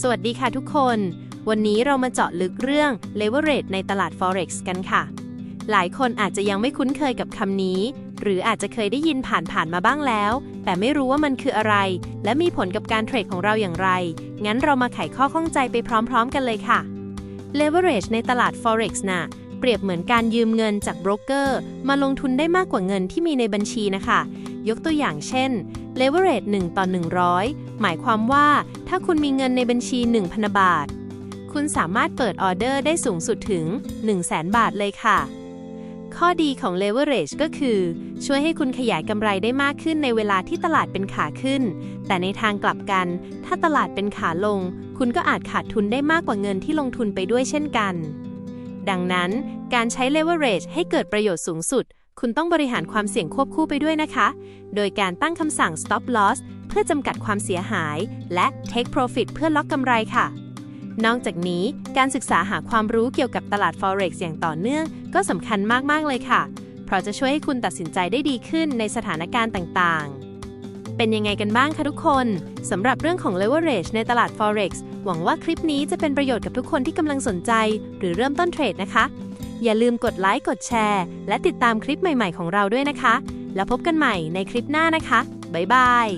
สวัสดีค่ะทุกคน วันนี้เรามาเจาะลึกเรื่อง leverage ในตลาด forex กันค่ะ หลายคนอาจจะยังไม่คุ้นเคยกับคำนี้ หรืออาจจะเคยได้ยินผ่านๆมาบ้างแล้ว แต่ไม่รู้ว่ามันคืออะไร และมีผลกับการเทรดของเราอย่างไร งั้นเรามาไขข้อข้องใจไปพร้อมๆ กันเลยค่ะ leverage ในตลาด forex น่ะเปรียบเหมือนการยืมเงินจากโบรกเกอร์มาลงทุนได้มากกว่าเงินที่มีในบัญชีนะคะ ยกตัวอย่างเช่น leverage 1 ต่อ 100 หมายความว่า ถ้าคุณมีเงินในบัญชี 1,000 บาท คุณสามารถเปิดออเดอร์ได้สูงสุดถึง 100,000 บาทเลยค่ะ ข้อดีของ leverage ก็คือ ช่วยให้คุณขยายกำไรได้มากขึ้นในเวลาที่ตลาดเป็นขาขึ้น แต่ในทางกลับกัน ถ้าตลาดเป็นขาลง คุณก็อาจขาดทุนได้มากกว่าเงินที่ลงทุนไปด้วยเช่นกัน ดังนั้น การใช้ leverage ให้เกิดประโยชน์สูงสุด คุณต้องบริหารความเสี่ยงควบคู่ไปด้วยนะคะ โดยการตั้งคำสั่ง stop loss เพื่อจำกัดความเสียหาย และ take profit เพื่อล็อกกำไรค่ะ นอกจากนี้การศึกษาหาความรู้เกี่ยวกับตลาด forex อย่างต่อเนื่องก็สำคัญมาก ๆ เลยค่ะ เพราะจะช่วยให้คุณตัดสินใจได้ดีขึ้นในสถานการณ์ต่างๆเป็นยังไงกันบ้างคะทุกคน สำหรับเรื่องของ leverage ในตลาด forex หวังว่าคลิปนี้จะเป็นประโยชน์กับทุกคนที่กำลังสนใจ หรือเริ่มต้นเทรดนะคะ อย่าลืมกดไลค์ กดแชร์ และติดตามคลิปใหม่ๆของเราด้วยนะคะ แล้วพบกันใหม่ในคลิปหน้านะคะ บ๊ายบาย